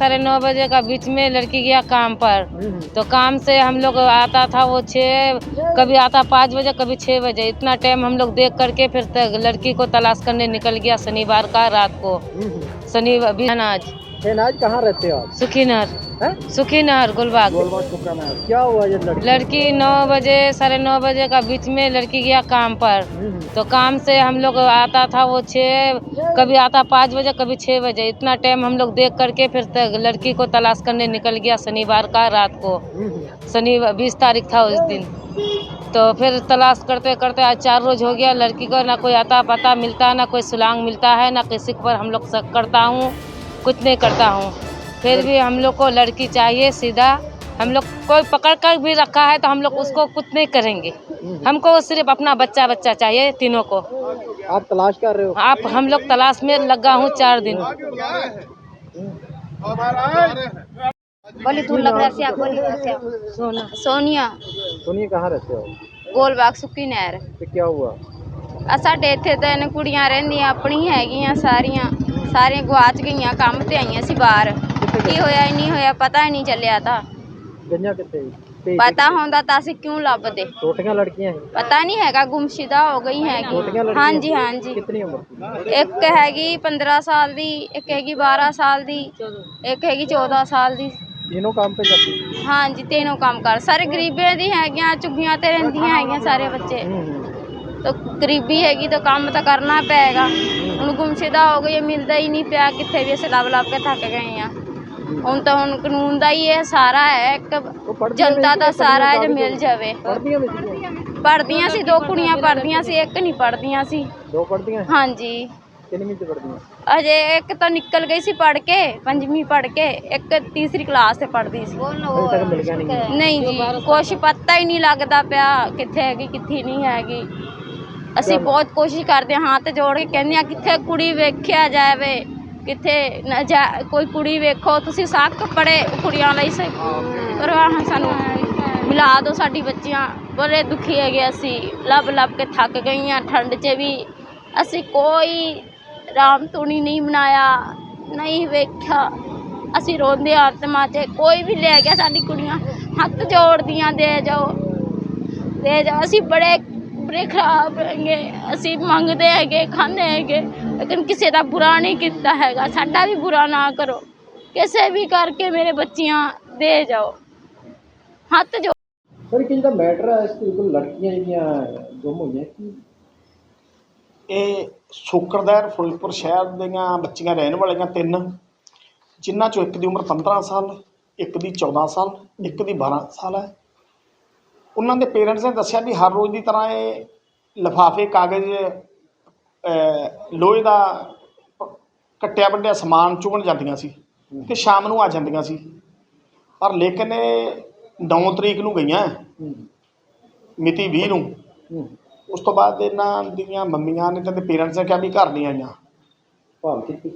साढ़े नौ बजे का बीच में लड़की गया काम पर। तो काम से हम लोग आता था वो छः कभी आता पाँच बजे, कभी छः बजे। इतना टाइम हम लोग देख करके फिर लड़की को तलाश करने निकल गया शनिवार का रात को। शनिवार भी आज कहाँ रहते हो आप? सुखीनगर। हैं? सुखीनगर गुलबाग। गोलबाग क्या हुआ ये लड़की? लड़की नौ बजे साढ़े नौ बजे का बीच में लड़की गया काम पर। हम्म, तो काम से हम लोग आता था वो छः कभी आता पाँच बजे कभी छः बजे। इतना टाइम हम लोग देख करके फिर तक लड़की को तलाश करने निकल गया शनिवार का रात को। हम्म, शनिवार बीस तारीख था उस दिन। तो फिर तलाश करते करते आज चार रोज हो गया। लड़की को ना कोई आता पता मिलता ना कोई सुलांग मिलता है ना किसी पर हम लोग शक करता हूँ। कुछ नहीं करता हूँ। फिर भी हम लोग को लड़की चाहिए सीधा। हम लोग कोई पकड़ कर भी रखा है तो हम लोग उसको कुछ नहीं करेंगे। हमको सिर्फ़ अपना बच्चा बच्चा चाहिए तीनों को। आप तलाश कर रहे हो? आप हम लोग तलाश में लगा हूँ चार दिन। बोली लग रहा सोनिया। सोनिया कहाँ रहते हो? गोल बाग सुखी नहर। तो क्या हुआ? असा डेथे तो कुड़िया रहंदियाँ अपनी है सारिया। ਹੈਗੀਆਂ ਸਾਰੀਆਂ ਸਾਰੀਆਂ ਗਵਾਚ ਗਈਆਂ ਕੰਮ ਤੇ ਆਈਆਂ ਸੀ ਬਾਹਰ ਕੀ ਹੋਇਆ ਹੀ ਨਹੀਂ ਹੋਇਆ ਪਤਾ ਹੀ ਨਹੀਂ ਚੱਲਿਆ ਤਾਂ ਗਈਆਂ ਕਿੱਥੇ ਤੇ ਪਤਾ ਹੁੰਦਾ ਤਾਂ ਅਸੀਂ ਕਿਉਂ ਲੱਭਦੇ ਛੋਟੀਆਂ ਲੜਕੀਆਂ ਹੈ ਪਤਾ ਨਹੀਂ ਹੈਗਾ ਗੁੰਮਸ਼ੁਦਾ ਹੋ ਗਈ ਛੋਟੀਆਂ ਹੈਗੀ ਲੜਕੀਆਂ ਹਾਂਜੀ ਹਾਂਜੀ ਕਿੰਨੀ ਉਮਰ ਦੀ ਇੱਕ ਹੈਗੀ 15 ਸਾਲ ਦੀ ਇੱਕ ਹੈਗੀ 12 ਸਾਲ ਦੀ ਇੱਕ ਹੈਗੀ 14 ਸਾਲ ਦੀ तीनों काम पे जाती है ਹਾਂਜੀ ਤਿੰਨੋਂ ਕੰਮ ਕਰ ਸਾਰੇ ਗਰੀਬੀਆਂ ਦੀ ਹੈਗੀਆਂ ਝੁੱਗੀਆਂ ਤੇ ਰਹਿੰਦੀਆਂ ਹੈਗੀਆਂ ਸਾਰੇ ਬੱਚੇ ਤਾਂ ਗਰੀਬੀ ਹੈਗੀ ਤਾਂ ਕੰਮ ਤਾਂ ਕਰਨਾ ਪਏਗਾ ਹੁਣ ਗੁੰਮਸ਼ੁਦਾ ਹੋ ਗਈ ਹੈ, ਮਿਲਦਾ ਹੀ ਨਹੀਂ ਪਿਆ ਕਿੱਥੇ ਵੀ ਅਸੀਂ ਲੱਭ ਲੱਭ ਕੇ ਥੱਕ ਗਏ ਆ ਹੁਣ ਤਾਂ ਹੁਣ ਕਾਨੂੰਨ ਦਾ ਹੀ ਇਹ ਸਾਰਾ ਹੈ ਇੱਕ ਜਨਤਾ ਦਾ ਸਾਰਾ ਹੈ ਜੋ ਮਿਲ ਜਾਵੇ। ਪੜ੍ਹਦੀਆਂ ਸੀ ਦੋ ਕੁੜੀਆਂ ਪੜ੍ਹਦੀਆਂ ਸੀ ਇੱਕ ਨਹੀਂ ਪੜ੍ਹਦੀਆਂ ਸੀ। ਦੋ ਪੜ੍ਹਦੀਆਂ? ਹਾਂਜੀ। ਕਿੰਨੀ ਚ ਪੜ੍ਹਦੀਆਂ? ਅਜੇ ਇੱਕ ਤਾਂ ਨਿਕਲ ਗਈ ਸੀ ਪੜ੍ਹ ਕੇ ਪੰਜਵੀਂ ਪੜ੍ਹ ਕੇ ਇੱਕ ਤੀਸਰੀ ਕਲਾਸ ਤੇ ਪੜ੍ਹਦੀ ਸੀ। ਨਹੀਂ। ਜੀ ਕੁਛ ਪਤਾ ਹੀ ਨਹੀਂ ਲੱਗਦਾ ਪਿਆ ਕਿੱਥੇ ਹੈਗੀ ਕਿੱਥੇ ਨਹੀਂ ਹੈਗੀ। ਅਸੀਂ ਬਹੁਤ ਕੋਸ਼ਿਸ਼ ਕਰਦੇ ਹਾਂ ਹੱਥ ਜੋੜ ਕੇ ਕਹਿੰਦੇ ਆ ਕਿੱਥੇ ਕੁੜੀ ਵੇਖਿਆ ਜਾਵੇ ਕਿੱਥੇ ਨਾ ਜਾ ਕੋਈ ਕੁੜੀ ਵੇਖੋ ਤੁਸੀਂ ਸਾਕ ਕੱਪੜੇ ਕੁੜੀਆਂ ਲਈ ਸ ਪਰਵਾਹ ਸਾਨੂੰ ਮਿਲਾ ਦਿਓ ਸਾਡੀ ਬੱਚੀਆਂ। ਬੜੇ ਦੁਖੀ ਹੈਗੇ ਅਸੀਂ ਲੱਭ ਲੱਭ ਕੇ ਥੱਕ ਗਈਆਂ ਠੰਡ 'ਚ ਵੀ। ਅਸੀਂ ਕੋਈ ਰਾਮ ਧੂਣੀ ਨਹੀਂ ਬਣਾਇਆ ਨਹੀਂ ਵੇਖਿਆ। ਅਸੀਂ ਰੋਂਦੇ ਆਤਮਾ 'ਚ ਕੋਈ ਵੀ ਲੈ ਗਿਆ ਸਾਡੀ ਕੁੜੀਆਂ ਹੱਥ ਜੋੜਦੀਆਂ ਦੇ ਜਾਓ। ਦੇ ਜਾਓ। ਅਸੀਂ ਬੜੇ ਬੜੇ ਖਰਾਬ ਹੈਗੇ ਅਸੀਂ ਮੰਗਦੇ ਹੈਗੇ ਖਾਂਦੇ ਹੈਗੇ ਲੇਕਿਨ ਕਿਸੇ ਦਾ ਬੁਰਾ ਨਹੀਂ ਕੀਤਾ ਹੈਗਾ ਸਾਡਾ ਵੀ ਬੁਰਾ ਨਾ ਕਰੋ। ਕਿਸੇ ਵੀ ਕਰਕੇ ਮੇਰੇ ਬੱਚੀਆਂ ਦੇ ਜਾਓ। ਹੱਥ ਜੋ ਸਰ ਕਿ ਜਿਹੜਾ ਮੈਟਰ ਹੈ ਇਸ ਬਿਲਕੁਲ ਲੜਕੀਆਂ ਜਿਹੜੀਆਂ ਗੁੰਮ ਹੋਈਆਂ ਕੀ ਇਹ ਸ਼ੁਕਰਦਾਰ ਫਿਰੋਜ਼ਪੁਰ ਸ਼ਹਿਰ ਦੀਆਂ ਬੱਚੀਆਂ ਰਹਿਣ ਵਾਲੀਆਂ ਤਿੰਨ ਜਿਨ੍ਹਾਂ ਚੋਂ ਇੱਕ ਦੀ ਉਮਰ 15 ਸਾਲ ਇੱਕ ਦੀ 14 ਸਾਲ ਇੱਕ ਦੀ 12 ਸਾਲ ਹੈ। ਉਹਨਾਂ ਦੇ ਪੇਰੈਂਟਸ ਨੇ ਦੱਸਿਆ ਵੀ ਹਰ ਰੋਜ਼ ਦੀ ਤਰ੍ਹਾਂ ਇਹ ਲਿਫਾਫੇ ਕਾਗਜ਼ ਲੋਹੇ ਦਾ ਕੱਟਿਆ ਵੱਡਿਆ ਸਮਾਨ ਚੁਗਣ ਜਾਂਦੀਆਂ ਸੀ ਤੇ ਸ਼ਾਮ ਨੂੰ ਆ ਜਾਂਦੀਆਂ ਸੀ। ਪਰ ਲੇਕਿਨ ਇਹ 9 ਤਰੀਕ ਨੂੰ ਗਈਆਂ ਮਿਤੀ 20 ਨੂੰ। ਉਸ ਤੋਂ ਬਾਅਦ ਇਹਨਾਂ ਦੀਆਂ ਮੰਮੀਆਂ ਨੇ ਤੇ ਪੇਰੈਂਟਸ ਨੇ ਕਿਹਾ ਵੀ ਘਰ ਨਹੀਂ ਆਈਆਂ। ਭਾਲ ਕੀਤੀ।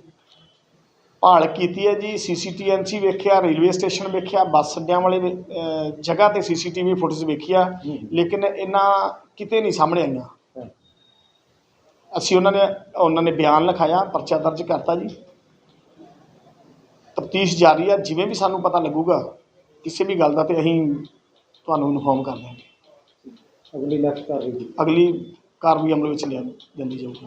ਭਾਲ ਕੀਤੀ ਹੈ ਜੀ ਸੀਸੀਟੀਐਨਸੀ ਵੇਖਿਆ ਰੇਲਵੇ ਸਟੇਸ਼ਨ ਵੇਖਿਆ ਬੱਸ ਅੱਡਿਆਂ ਵਾਲੇ ਵੇ- ਅਹ ਜਗ੍ਹਾ ਤੇ ਸੀਸੀਟੀਵੀ ਫੁਟੇਜ ਵੇਖਿਆ। ਲੇਕਿਨ ਇਹਨਾਂ ਕਿਤੇ ਨਹੀਂ ਸਾਹਮਣੇ ਆਈਆਂ। ਹਾਂ। ਅਸੀਂ ਉਹਨਾਂ ਨੇ ਉਹਨਾਂ ਨੇ ਬਿਆਨ ਲਿਖਾਇਆ ਪਰਚਾ ਦਰਜ ਕਰਤਾ ਜੀ। ਤਫਤੀਸ਼ ਜਾਰੀ ਹੈ ਜਿਵੇਂ ਵੀ ਸਾਨੂੰ ਪਤਾ ਲੱਗੂਗਾ ਕਿਸੇ ਵੀ ਗੱਲ ਦਾ ਤੇ ਅਸੀਂ ਤੁਹਾਨੂੰ ਇਨਫੋਰਮ ਕਰ ਦਿਆਂਗੇ। ਅਗਲੀ ਨੈਕਸਟ ਕਰ ਰਹੀ ਜੀ ਅਗਲੀ ਕਾਰਵਾਈ ਅਮਲ ਵਿੱਚ ਲਿਆ ਜਾਂਦੀ ਜਾਊਗੀ।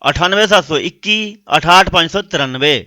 9871 68593